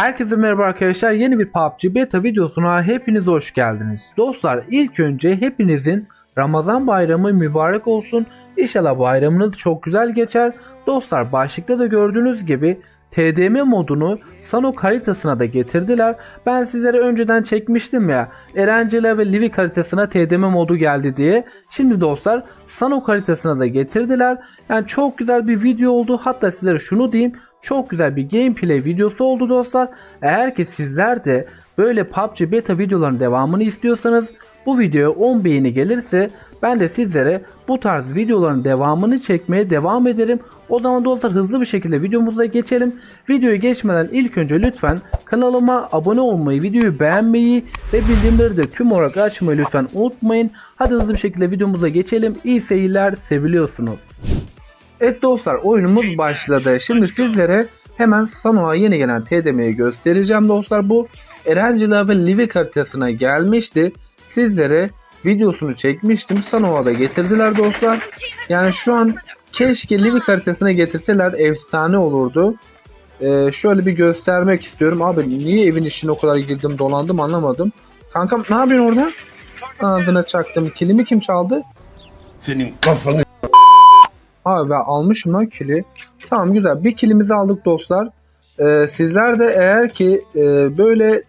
Herkese merhaba arkadaşlar. Yeni bir PUBG beta videosuna hepiniz hoş geldiniz. Dostlar ilk önce hepinizin Ramazan bayramı mübarek olsun. İnşallah bayramınız çok güzel geçer. Dostlar başlıkta da gördüğünüz gibi TDM modunu Sanok haritasına da getirdiler. Ben sizlere önceden çekmiştim ya Erencela ve Livik haritasına TDM modu geldi diye. Şimdi dostlar Sanok haritasına da getirdiler. Yani çok güzel bir video oldu. Hatta sizlere şunu diyeyim. Çok güzel bir gameplay videosu oldu dostlar. Eğer ki sizler de böyle PUBG beta videoların devamını istiyorsanız bu videoya 10 beğeni gelirse ben de sizlere bu tarz videoların devamını çekmeye devam ederim. O zaman dostlar hızlı bir şekilde videomuza geçelim. Videoya geçmeden ilk önce lütfen kanalıma abone olmayı, videoyu beğenmeyi ve bildirimleri de tüm olarak açmayı lütfen unutmayın. Hadi hızlı bir şekilde videomuza geçelim. İyi seyirler, seviliyorsunuz. Evet dostlar oyunumuz başladı. Şimdi sizlere hemen Sanoa yeni gelen TDM'yi göstereceğim dostlar. Bu Erencila ve Livik haritasına gelmişti. Sizlere videosunu çekmiştim. Sanoa'da getirdiler dostlar. Yani şu an keşke Livik haritasına getirseler efsane olurdu. Ee, şöyle bir göstermek istiyorum. Abi niye evin içine o kadar girdim dolandım anlamadım. Kankam ne yapıyorsun orada? Ağzına çaktım. Kilimi kim çaldı? Senin kafanı Abi ben almışım lan kili. Tamam güzel. Bir kilimizi aldık dostlar. Ee, sizler de eğer ki e, böyle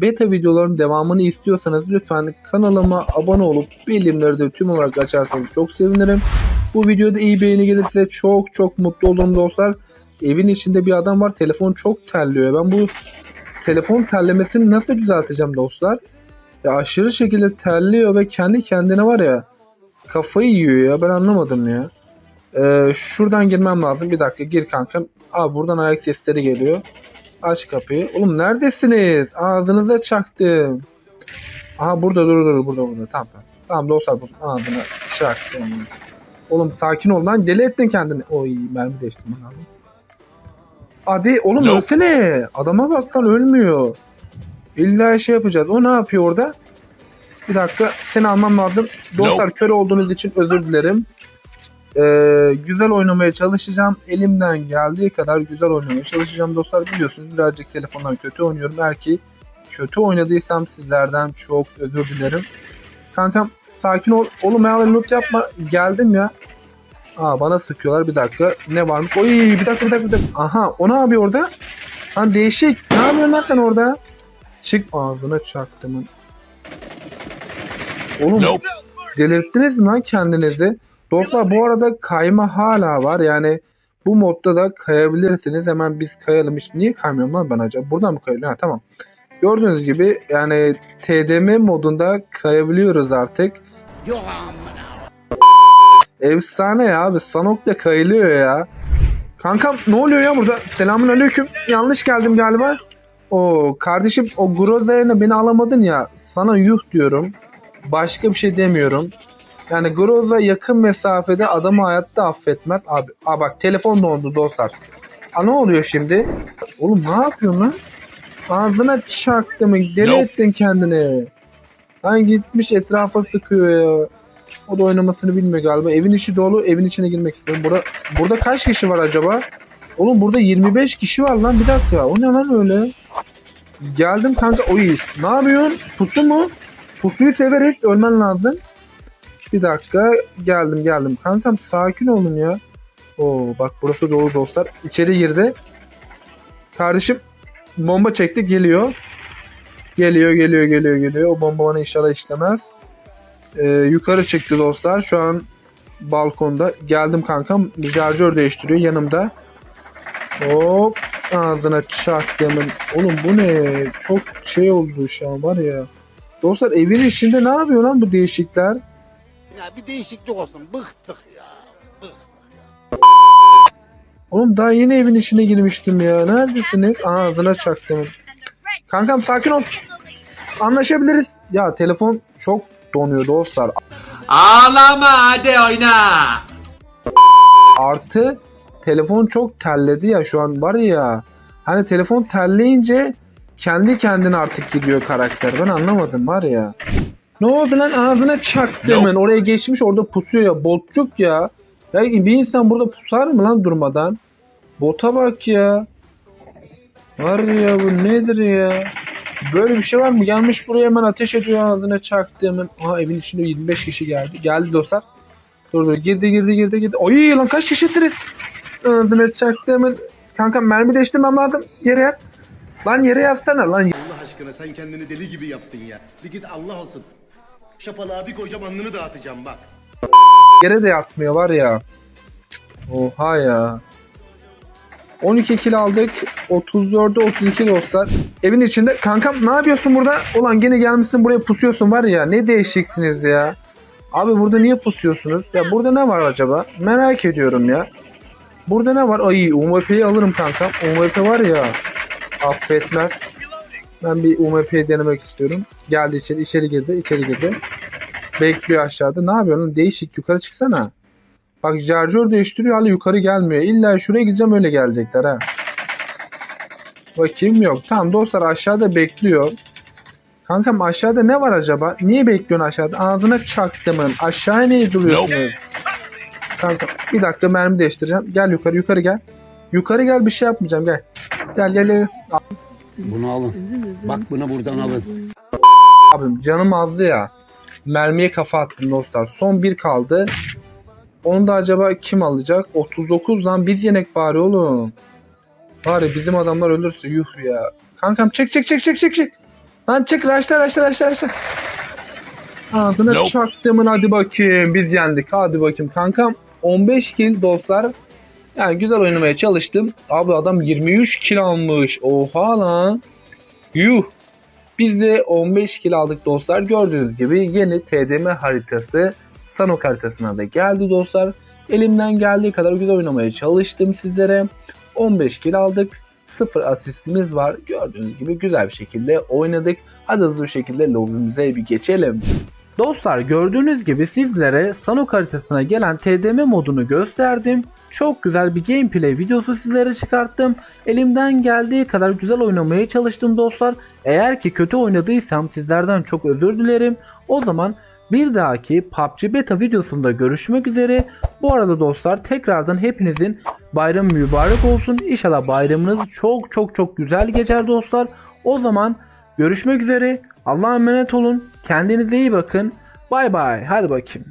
beta videoların devamını istiyorsanız lütfen kanalıma abone olup bildirimleri de tüm olarak açarsanız çok sevinirim. Bu videoda iyi beğeni gelirse çok çok mutlu olurum dostlar. Evin içinde bir adam var. Telefon çok terliyor. Ben bu telefon terlemesini nasıl düzelteceğim dostlar? Ya aşırı şekilde terliyor ve kendi kendine var ya kafayı yiyor ya. Ben anlamadım ya. Ee, şuradan girmem lazım. Bir dakika gir kankam. Abi buradan ayak sesleri geliyor. Aç kapıyı. Oğlum neredesiniz? Ağzınıza çaktım. Aha burada dur dur burada burada. Tamam tamam. Tamam dostlar bu ağzına çaktım. Oğlum sakin ol lan. Deli ettin kendini. Oy mermi değiştirmen lazım. Hadi oğlum Yok. ölsene. Adama bak lan ölmüyor. İlla şey yapacağız. O ne yapıyor orada? Bir dakika seni almam lazım. Dostlar kör olduğunuz için özür dilerim. Ee, güzel oynamaya çalışacağım. Elimden geldiği kadar güzel oynamaya çalışacağım dostlar. Biliyorsunuz birazcık telefondan kötü oynuyorum. Eğer ki kötü oynadıysam sizlerden çok özür dilerim. Kankam sakin ol. Oğlum ya loot yapma. Geldim ya. Aa bana sıkıyorlar bir dakika. Ne varmış? Oy bir dakika bir dakika bir dakika. Aha o ne yapıyor orada? Lan değişik. Ne yapıyorsun lan sen orada? Çık ağzına çaktım. Oğlum Nope. delirttiniz mi lan kendinizi? Dostlar bu arada kayma hala var. Yani bu modda da kayabilirsiniz. Hemen biz kayalım. Hiç niye kaymıyorum lan ben acaba? Buradan mı kayıyorum? Ha tamam. Gördüğünüz gibi yani TDM modunda kayabiliyoruz artık. Efsane ya abi. Sanok da kayılıyor ya. Kankam ne oluyor ya burada? Selamun aleyküm. Yanlış geldim galiba. O kardeşim o Groza'ya beni alamadın ya. Sana yuh diyorum. Başka bir şey demiyorum. Yani Groza yakın mesafede adamı hayatta affetmez. Abi, aa bak telefon dondu dostlar. Aa ne oluyor şimdi? Oğlum ne yapıyorsun lan? Ağzına çaktı mı? Deli Nope. ettin kendini. Lan gitmiş etrafa sıkıyor ya. O da oynamasını bilmiyor galiba. Evin içi dolu. Evin içine girmek istiyorum. Burada burada kaç kişi var acaba? Oğlum burada 25 kişi var lan. Bir dakika. O ne lan öyle? Geldim kanka. Oy. Ne yapıyorsun? Pusu mu? Pusuyu severiz. Ölmen lazım. Bir dakika. Geldim geldim. Kankam sakin olun ya. Oo bak burası dolu dostlar. İçeri girdi. Kardeşim bomba çekti geliyor. Geliyor geliyor geliyor geliyor. O bomba bana inşallah işlemez. Ee, yukarı çıktı dostlar. Şu an balkonda. Geldim kankam. Şarjör değiştiriyor yanımda. Hop ağzına çaktımın. Oğlum bu ne? Çok şey oldu şu an var ya. Dostlar evin içinde ne yapıyor lan bu değişikler? Ya bir değişiklik olsun. Bıktık ya. Bıktık. Oğlum daha yeni evin içine girmiştim ya. Neredesiniz? Ağzına çaktım. Kankam sakin ol. Anlaşabiliriz. Ya telefon çok donuyor dostlar. Ağlama hadi oyna. Artı telefon çok terledi ya şu an var ya. Hani telefon terleyince kendi kendine artık gidiyor karakter. Ben anlamadım var ya. Ne oldu lan ağzına çaktı hemen. Oraya geçmiş orada pusuyor ya. Botçuk ya. Ya bir insan burada pusar mı lan durmadan? Bota bak ya. Var ya bu nedir ya? Böyle bir şey var mı? Gelmiş buraya hemen ateş ediyor ağzına çaktı hemen. Aha evin içinde 25 kişi geldi. Geldi dostlar. Dur dur girdi girdi girdi girdi. Oy lan kaç kişisiniz? Ağzına çaktı hemen. Kanka mermi değiştirmem lazım. Yere yat. Lan yere yatsana lan. Allah aşkına sen kendini deli gibi yaptın ya. Bir git Allah olsun. Şapalığa bir koyacağım alnını dağıtacağım bak. Yere de yatmıyor var ya. Oha ya. 12 kill aldık. 34'e 32 dostlar. Evin içinde. Kankam ne yapıyorsun burada? Ulan gene gelmişsin buraya pusuyorsun var ya. Ne değişiksiniz ya. Abi burada niye pusuyorsunuz? Ya burada ne var acaba? Merak ediyorum ya. Burada ne var? Ay UMP'yi alırım kankam. UMP var ya. Affetmez. Ben bir UMP'yi denemek istiyorum. Geldi içeri, içeri girdi, içeri girdi. Bekliyor aşağıda. Ne yapıyorsun? Değişik yukarı çıksana. Bak şarjör değiştiriyor hala yukarı gelmiyor. İlla şuraya gideceğim öyle gelecekler ha. Bakayım yok. Tamam dostlar aşağıda bekliyor. Kankam aşağıda ne var acaba? Niye bekliyorsun aşağıda? Ağzına çaktımın. Aşağıya niye duruyorsunuz? Kanka bir dakika mermi değiştireceğim. Gel yukarı yukarı gel. Yukarı gel bir şey yapmayacağım gel. Gel gel gel. Bunu alın. Bak bunu buradan alın. Abim canım azdı ya. Mermiye kafa attım dostlar. Son bir kaldı. Onu da acaba kim alacak? 39 lan biz yenek bari oğlum. Bari bizim adamlar ölürse yuh ya. Kankam çek çek çek çek çek çek. Lan çek raşla raşla raşla raşla. Ağzına çaktımın hadi bakayım. Biz yendik hadi bakayım kankam. 15 kill dostlar. Yani güzel oynamaya çalıştım. Abi adam 23 kill almış. Oha lan. Yuh. Biz de 15 kill aldık dostlar. Gördüğünüz gibi yeni TDM haritası Sanok haritasına da geldi dostlar. Elimden geldiği kadar güzel oynamaya çalıştım sizlere. 15 kill aldık. 0 asistimiz var. Gördüğünüz gibi güzel bir şekilde oynadık. Hadi hızlı bir şekilde lobimize bir geçelim. Dostlar gördüğünüz gibi sizlere Sanok haritasına gelen TDM modunu gösterdim. Çok güzel bir gameplay videosu sizlere çıkarttım. Elimden geldiği kadar güzel oynamaya çalıştım dostlar. Eğer ki kötü oynadıysam sizlerden çok özür dilerim. O zaman bir dahaki PUBG Beta videosunda görüşmek üzere. Bu arada dostlar tekrardan hepinizin bayramı mübarek olsun. İnşallah bayramınız çok çok çok güzel geçer dostlar. O zaman görüşmek üzere. Allah'a emanet olun. Kendinize iyi bakın. Bay bay. Hadi bakayım.